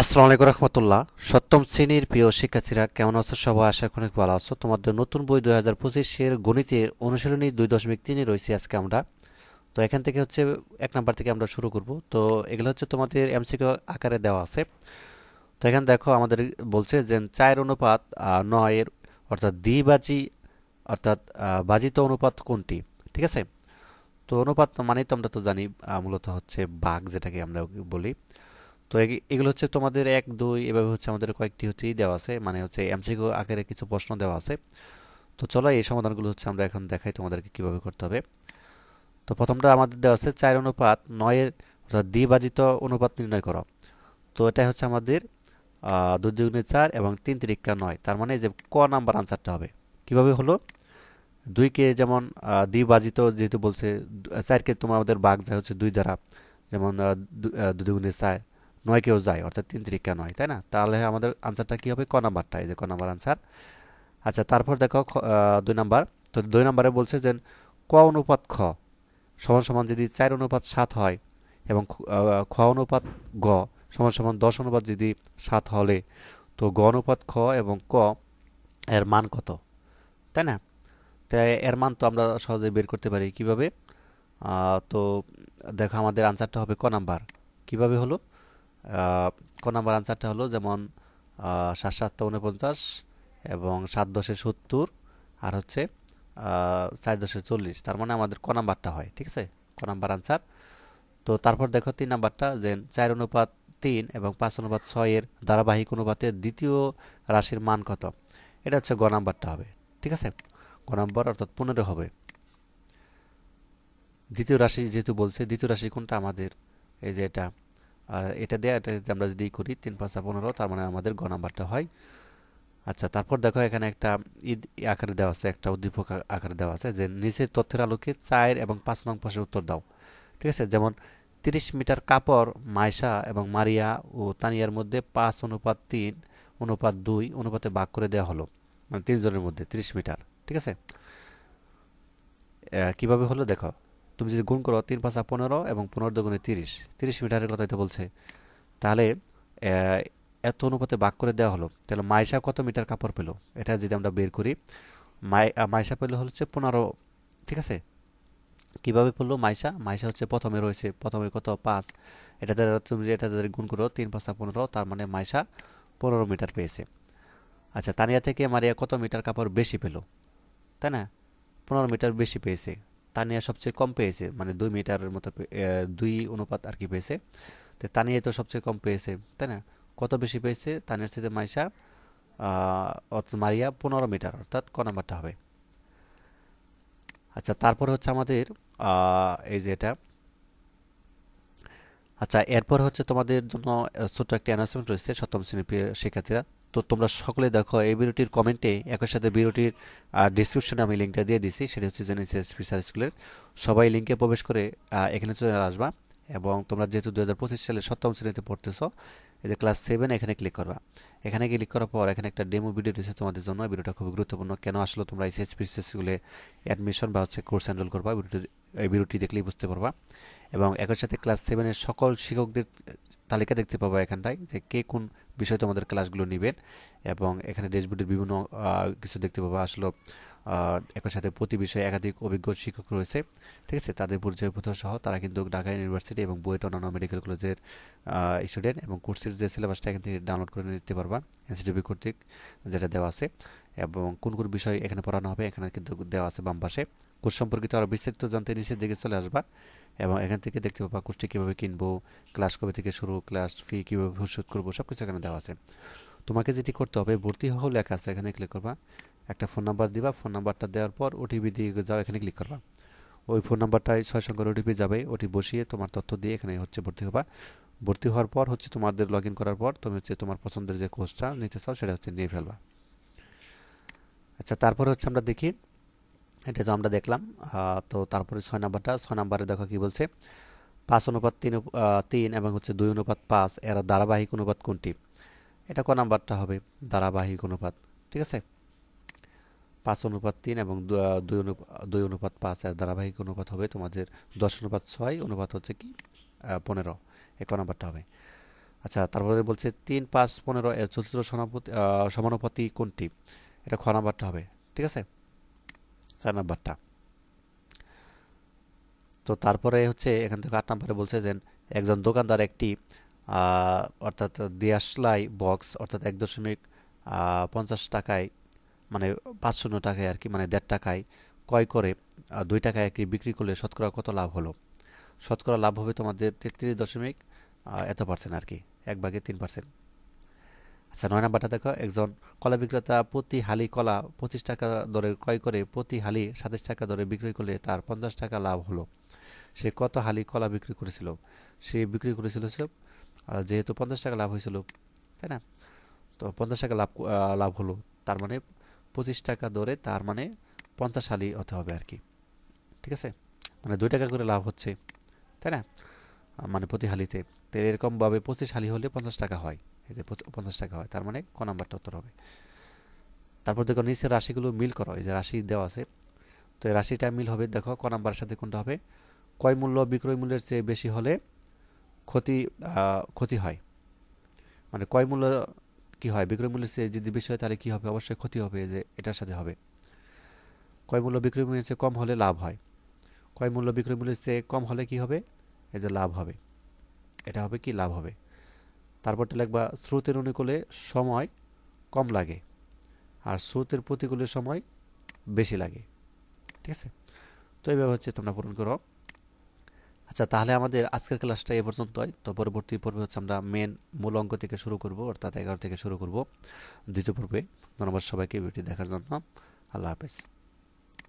আসসালামু আলাইকুম রহমতুল্লাহ। সপ্তম শ্রেণির প্রিয় শিক্ষার্থীরা, কেমন আছো? সবাই আশা করি ভালো আছো। তোমাদের নতুন বই দুই হাজার পঁচিশের গণিতের অনুশীলনী দুই দশমিক তিনে রয়েছে আজকে আমরা। তো এখান থেকে হচ্ছে এক নাম্বার থেকে আমরা শুরু করব। তো এগুলো হচ্ছে তোমাদের এমসিকিউ আকারে দেওয়া আছে। তো এখানে দেখো, আমাদের বলছে যে চায়ের অনুপাত নয়ের, অর্থাৎ দ্বিবাজি অর্থাৎ বাজিত অনুপাত কোনটি? ঠিক আছে? তো অনুপাত মানেই তো আমরা তো জানি মূলত হচ্ছে বাঘ, যেটাকে আমরা বলি। তো এগ- এগুলো হচ্ছে তোমাদের এক, দুই, এভাবে হচ্ছে আমাদের কয়েকটি হচ্ছে দেওয়া আছে মানে হচ্ছে এমসিকিউ আকারে কিছু প্রশ্ন দেওয়া আছে। তো চলো এই সমাধানগুলো হচ্ছে আমরা এখন দেখাই তোমাদেরকে কীভাবে করতে হবে। তো প্রথমটা আমাদের দেওয়া আছে চার অনুপাত নয়ের, অর্থাৎ দ্বিবাজিত অনুপাত নির্ণয় করো। তো এটা হচ্ছে আমাদের দুই দুগুণে চার এবং তিন তিরিকা নয়। তার মানে যে ক নাম্বার আনসারটা হবে। কীভাবে হলো? দুইকে যেমন দ্বিবাজিত যেহেতু বলছে চারকে তোমার আমাদের ভাগ যায় হচ্ছে দুই দ্বারা। যেমন দুই দুগুণে চার। নয় কেউ যায়, অর্থাৎ তিন তিরিকা নয়, তাই না? তাহলে আমাদের আনসারটা কী হবে? ক নাম্বারটা? এই যে ক নাম্বার আনসার আচ্ছা তারপর দেখো দুই নাম্বার। তো দুই নাম্বারে বলছে যে, ক অনুপাত খ সমান সমান যদি চার অনুপাত সাত হয় এবং খ অনুপাত গ সমান সমান দশ অনুপাত যদি সাত হলে, তো গ অনুপাত খ এবং ক এর মান কত? তাই না? তাই এর মান তো আমরা সহজে বের করতে পারি। কীভাবে? তো দেখো, আমাদের আনসারটা হবে ক নাম্বার। কীভাবে হলো? ক নাম্বার আনসারটা হলো যেমন সাত সাতটা উনপঞ্চাশ এবং সাত দশে সত্তর আর হচ্ছে চার দশে চল্লিশ। তার মানে আমাদের ক নাম্বারটা হয়, ঠিক আছে? ক নাম্বার আনসার। তো তারপর দেখো তিন নাম্বারটা, যে চার অনুপাত তিন এবং পাঁচ অনুপাত ছয়ের ধারাবাহিক অনুপাতের দ্বিতীয় রাশির মান কত? এটা হচ্ছে গ নাম্বারটা হবে, ঠিক আছে? গ নাম্বার অর্থাৎ পনেরো হবে। দ্বিতীয় রাশি যেহেতু বলছে, দ্বিতীয় রাশি কোনটা আমাদের? এই যে এটা আর এটা দেয়া, এটা আমরা যদি করি, তিন পাঁচা পনেরো, তার মানে আমাদের গ নাম্বারটা হয়। আচ্ছা তারপর দেখো এখানে একটা ঈদ আকারে দেওয়া আছে, একটা উদ্দীপক আকারে দেওয়া আছে যে নিচের তথ্যের আলোকে চায়ের এবং পাঁচ নং প্রশ্নের উত্তর দাও। ঠিক আছে? যেমন তিরিশ মিটার কাপড় মাইশা এবং মারিয়া ও তানিয়ার মধ্যে পাঁচ অনুপাত তিন, অনুপাত দুই, অনুপাতে ভাগ করে দেওয়া হলো। মানে তিনজনের মধ্যে তিরিশ মিটার। ঠিক আছে? কীভাবে হলো? দেখো। তুমি যদি গুণ করো তিন, পাঁচা পনেরো এবং পনেরো দুগুণে তিরিশ তিরিশ মিটারের কথাই তো বলছে। তাহলে এত অনুপাতে ভাগ করে দেওয়া হলো। তাহলে মাইশা কত মিটার কাপড় পেল? এটা যদি আমরা বের করি, মাই মাইশা পেল হচ্ছে পনেরো, ঠিক আছে? কীভাবে পড়ল মাইশা? মাইশা হচ্ছে প্রথমে রয়েছে, প্রথমে কত? পাঁচ। এটা দ্বারা তুমি এটা যদি গুণ করো, তিন, পাঁচা পনেরো, তার মানে মাইশা পনেরো মিটার পেয়েছে। আচ্ছা তানিয়া থেকে মারিয়া কত মিটার কাপড় বেশি পেল? তাই না? পনেরো মিটার বেশি পেয়েছে। তানিয়া সবচেয়ে কম পেয়েছে মানে দুই মিটারের মতো দুই অনুপাত আর কি পেয়েছে। তো তানিয়া তো সবচেয়ে কম পেয়েছে, তাই না? কত বেশি পেয়েছে? তানিয়ার সাথে মাইশা অর্থাৎ মারিয়া পনেরো মিটার, অর্থাৎ ক নাম্বারটা হবে। আচ্ছা তারপর হচ্ছে আমাদের এই যে এটা। আচ্ছা এরপর হচ্ছে তোমাদের জন্য ছোট্ট একটি অ্যানাউন্সমেন্ট রয়েছে সপ্তম শ্রেণির শিক্ষার্থীরা। তো তোমরা সকলে দেখো, এই ভিডিওটির কমেন্টে একই সাথে ভিডিওটির ডিসক্রিপশনে আমি লিঙ্কটা দিয়ে দিছি, সেটা হচ্ছে জেনেসিস ফিসার স্কুলের সবাই লিঙ্কে প্রবেশ করে এখানে চলে আসবা এবং তোমরা যেহেতু দু হাজার পঁচিশ সালে সপ্তম শ্রেণীতে পড়তেছো, এই যে ক্লাস সেভেন এখানে ক্লিক করবা। এখানে ক্লিক করার পর এখানে একটা ডেমো ভিডিও দিয়েছে তোমাদের জন্য, এই ভিডিওটা খুবই গুরুত্বপূর্ণ। কেন আসলে তোমরা এইচএসপি স্কুলে অ্যাডমিশন বা হচ্ছে কোর্স এনরোল করবা, এই ভিডিওটি দেখলেই বুঝতে পারবা। এবং একই সাথে ক্লাস সেভেনের সকল শিক্ষকদের তালিকা দেখতে পাবো এখানটায় যে কে কোন বিষয়ে তোমাদের ক্লাসগুলো নেবেন এবং এখানে ড্যাশবোর্ডের বিভিন্ন কিছু দেখতে পাবো। আসলে একই সাথে প্রতি বিষয়ে একাধিক অভিজ্ঞ শিক্ষক রয়েছে, ঠিক আছে? তাদের পরিচয়পত্র সহ তারা কিন্তু ঢাকা ইউনিভার্সিটি এবং বুয়েট অন্যান্য মেডিকেল কলেজের স্টুডেন্ট এবং কোর্সের যে সিলেবাসটা এখান থেকে ডাউনলোড করে নিতে পারবা এনসিটিভি কর্তৃক যেটা দেওয়া আছে। এবং কোন কোন বিষয় এখানে পড়ানো হবে, এখানে কিন্তু দেওয়া আছে বাম পাশে। কোর্স সম্পর্কিত আরও বিস্তারিত জানতে নিচের দিকে চলে আসবা এবং এখান থেকে দেখতে পাবা কোর্সটি কীভাবে কিনবো, ক্লাস কবে থেকে শুরু, ক্লাস ফি কীভাবে পরিশোধ করব সব কিছু এখানে দেওয়া আছে। তোমাকে যেটি করতে হবে, ভর্তি হও লেখা আছে, এখানে ক্লিক করবা। একটা ফোন নাম্বার দিবা ফোন নাম্বারটা দেওয়ার পর ওটিপি দিয়ে যাও, এখানে ক্লিক করবা। ওই ফোন নাম্বারটায় ছয় সংখ্যার ওটিপি যাবে ওটি বসিয়ে তোমার তথ্য দিয়ে এখানে হচ্ছে ভর্তি হবা। ভর্তি হওয়ার পর হচ্ছে তোমাদের লগ করার পর তুমি হচ্ছে তোমার পছন্দের যে কোর্সটা নিতে চাও, সেটা হচ্ছে নিয়ে ফেলবা। আচ্ছা তারপরে হচ্ছে আমরা দেখি। এটা তো আমরা দেখলাম। তো তারপরে ছয় নাম্বারটা ছয় নাম্বারে দেখো কি বলছে? পাঁচ অনুপাত তিন তিন এবং হচ্ছে দুই অনুপাত পাঁচ এর ধারাবাহিক অনুপাত কোনটি? এটা ক নাম্বারটা হবে? ধারাবাহিক অনুপাত ঠিক আছে? পাঁচ অনুপাত তিন এবং দুই অনুপাত দুই অনুপাত পাঁচ এর ধারাবাহিক অনুপাত হবে তোমাদের দশ অনুপাত ছয় অনুপাত হচ্ছে কি? পনেরো এক নাম্বারটা হবে। আচ্ছা তারপরে বলছে তিন পাঁচ পনেরো এর চতুর্থ সমানুপাতি আহ, সমানুপাতি কোনটি? এটা খ নাম্বারটা হবে, ঠিক আছে? চার নাম্বারটা। তো তারপরে হচ্ছে এখান থেকে আট নাম্বারে বলছে যে, একজন দোকানদার একটি অর্থাৎ দিয়াশলাই বক্স, অর্থাৎ এক দশমিক পঞ্চাশ টাকায় মানে পাঁচ শূন্য টাকায় আর কি মানে দেড় টাকায় ক্রয় করে দুই টাকায় একটি বিক্রি করলে শতকরা কত লাভ হলো? শতকরা লাভ হবে তোমাদের তেত্রিশ দশমিক এত পার্সেন্ট আর কি, এক ভাগে তিন পার্সেন্ট আচ্ছা নয় নাম্বারটা দেখো একজন কলা বিক্রেতা প্রতি হালি কলা পঁচিশ টাকা দরে ক্রয় করে প্রতি হালি সাতাশ টাকা দরে বিক্রি করলে তার পঞ্চাশ টাকা লাভ হলো। সে কত হালি কলা বিক্রি করেছিল? সে বিক্রি করেছিল সে, যেহেতু পঞ্চাশ টাকা লাভ হয়েছিল তাই না? তো পঞ্চাশ টাকা লাভ লাভ হলো। তার মানে পঁচিশ টাকা দরে তার মানে পঞ্চাশ হালি হতে হবে আর কি। ঠিক আছে? মানে দুই টাকা করে লাভ হচ্ছে তাই না? মানে প্রতি হালিতে। তো এরকমভাবে পঁচিশ হালি হলে পঞ্চাশ টাকা হয়। যে পঞ্চাশ টাকা হয়, তার মানে ক নাম্বারটা উত্তর হবে। তারপর দেখো নিচের রাশিগুলো মিল করো, এই যে রাশি দেওয়া আছে। তো এই রাশিটা মিল হবে, দেখো ক নাম্বারের সাথে কোনটা হবে? ক্রয় মূল্য বিক্রয় মূল্যের চেয়ে বেশি হলে ক্ষতি ক্ষতি হয়। মানে ক্রয় মূল্য কি হয়? বিক্রয় মূল্যের চেয়ে যদি বেশি হয় তাহলে কী হবে? অবশ্যই ক্ষতি হবে যে এটার সাথে হবে। ক্রয় মূল্য বিক্রয় মূল্যের চেয়ে কম হলে লাভ হয়। ক্রয় মূল্য বিক্রয় মূল্যের চেয়ে কম হলে কি হবে? এই যে লাভ হবে। এটা হবে কি? লাভ হবে। তারপরটা লিখবা স্রোতের অনুকূলে সময় কম লাগে আর স্রোতের প্রতিকূলে সময় বেশি লাগে। ঠিক আছে? তো এইভাবে হচ্ছে তোমরা পূরণ করো। আচ্ছা তাহলে আমাদের আজকের ক্লাসটা এ পর্যন্তই। তো পরবর্তী পর্বে হচ্ছে আমরা মেন মূল অঙ্ক থেকে শুরু করব, অর্থাৎ এগারো থেকে শুরু করব, দ্বিতীয় পর্বে। ধন্যবাদ সবাইকে ভিডিওটি দেখার জন্য। আল্লাহ হাফেজ।